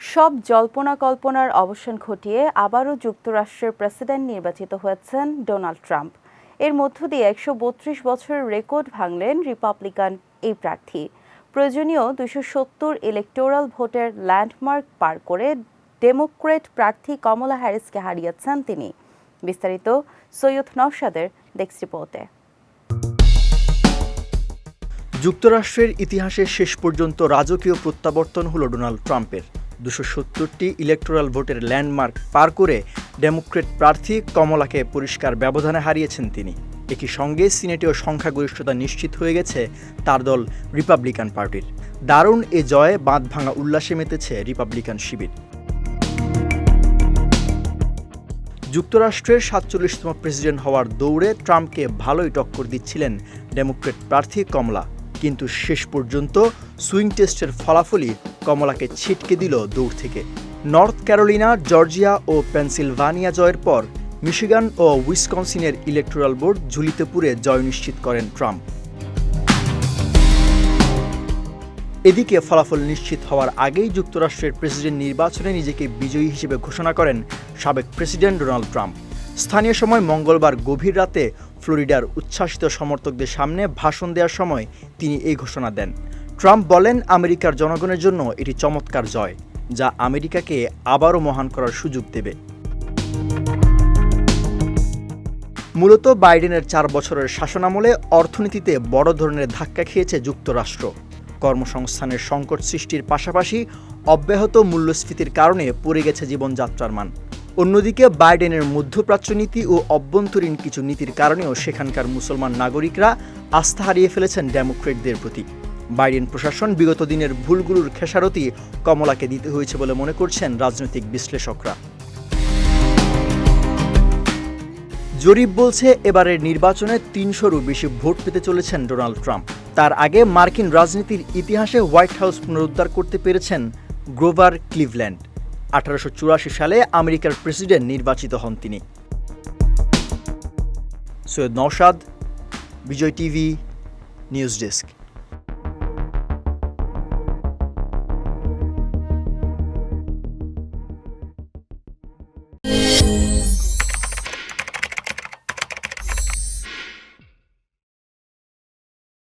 সব জল্পনা কল্পনার অবসান ঘটিয়ে আবারও যুক্তরাষ্ট্রের প্রেসিডেন্ট নির্বাচিত হয়েছেন ডোনাল্ড ট্রাম্প। এর মধ্য দিয়ে একশো বত্রিশ বছরের রেকর্ড ভাঙলেন রিপাবলিকান এই প্রার্থী। প্রয়োজনীয় দুশো সত্তর ইলেকটোরাল ভোটের ল্যান্ডমার্ক পার করে ডেমোক্রেট প্রার্থী কমলা হ্যারিসকে হারিয়েছেন তিনি। বিস্তারিত সৈয়দ নওশাদের ডেস্ক রিপোর্টে। যুক্তরাষ্ট্রের ইতিহাসে শেষ পর্যন্ত রাজকীয় প্রত্যাবর্তন হল ডোনাল্ড ট্রাম্পের। দুশো সত্তরটি ইলেকটোরাল ভোটের ল্যান্ডমার্ক পার করে ডেমোক্রেট প্রার্থী কমলাকে পরিষ্কার ব্যবধানে হারিয়েছেন তিনি। একই সঙ্গে সিনেটেও সংখ্যাগরিষ্ঠতা নিশ্চিত হয়ে গেছে তার দল রিপাবলিকান পার্টির দারুণ এ জয়ে বাঁধ ভাঙা উল্লাসে মেতেছে রিপাবলিকান শিবির। যুক্তরাষ্ট্রের সাতচল্লিশতম প্রেসিডেন্ট হওয়ার দৌড়ে ট্রাম্পকে ভালোই টক্কর দিচ্ছিলেন ডেমোক্রেট প্রার্থী কমলা। কিন্তু শেষ পর্যন্ত সুইং টেস্টের ফলাফলই কমলাকে ছিটকে দিল দৌড় থেকে। নর্থ ক্যারোলিনা, জর্জিয়া ও পেনসিলভানিয়া জয়ের পর মিশিগান ও উইসকনসিনের ইলেকটোরাল বোর্ড ঝুলিতে পুরে জয় নিশ্চিত করেন ট্রাম্প। এদিকে ফলাফল নিশ্চিত হওয়ার আগেই যুক্তরাষ্ট্রের প্রেসিডেন্ট নির্বাচনে নিজেকে বিজয়ী হিসেবে ঘোষণা করেন সাবেক প্রেসিডেন্ট ডোনাল্ড ট্রাম্প। স্থানীয় সময় মঙ্গলবার গভীর রাতে ফ্লোরিডার উচ্ছ্বাসিত সমর্থকদের সামনে ভাষণ দেওয়ার সময় তিনি এই ঘোষণা দেন। ট্রাম্প বলেন আমেরিকার জনগণের জন্য এটি চমৎকার জয়, যা আমেরিকাকে আবারও মহান করার সুযোগ দেবে। মূলত বাইডেনের চার বছরের শাসনামলে অর্থনীতিতে বড় ধরনের ধাক্কা খেয়েছে যুক্তরাষ্ট্র। কর্মসংস্থানের সংকট সৃষ্টির পাশাপাশি অব্যাহত মূল্যস্ফীতির কারণে পড়ে গেছে জীবনযাত্রার মান। অন্যদিকে বাইডেনের মধ্যপ্রাচ্য নীতি ও অভ্যন্তরীণ কিছু নীতির কারণেও সেখানকার মুসলমান নাগরিকরা আস্থা হারিয়ে ফেলেছেন ডেমোক্রেটদের প্রতি। বাইডেন প্রশাসন, বিগত দিনের ভুলগুলোর খেসারতি কমলাকে দিতে হয়েছে বলে মনে করছেন রাজনৈতিক বিশ্লেষকরা। জরিপ বলছে এবারের নির্বাচনে তিনশোরও বেশি ভোট পেতে চলেছেন ডোনাল্ড ট্রাম্প। তার আগে মার্কিন রাজনীতির ইতিহাসে হোয়াইট হাউস পুনরুদ্ধার করতে পেরেছেন গ্রোভার ক্লিভল্যান্ড। আঠারোশো চুরাশি সালে আমেরিকার প্রেসিডেন্ট নির্বাচিত হন তিনি। Syed Naushad, Bijoy TV, news desk.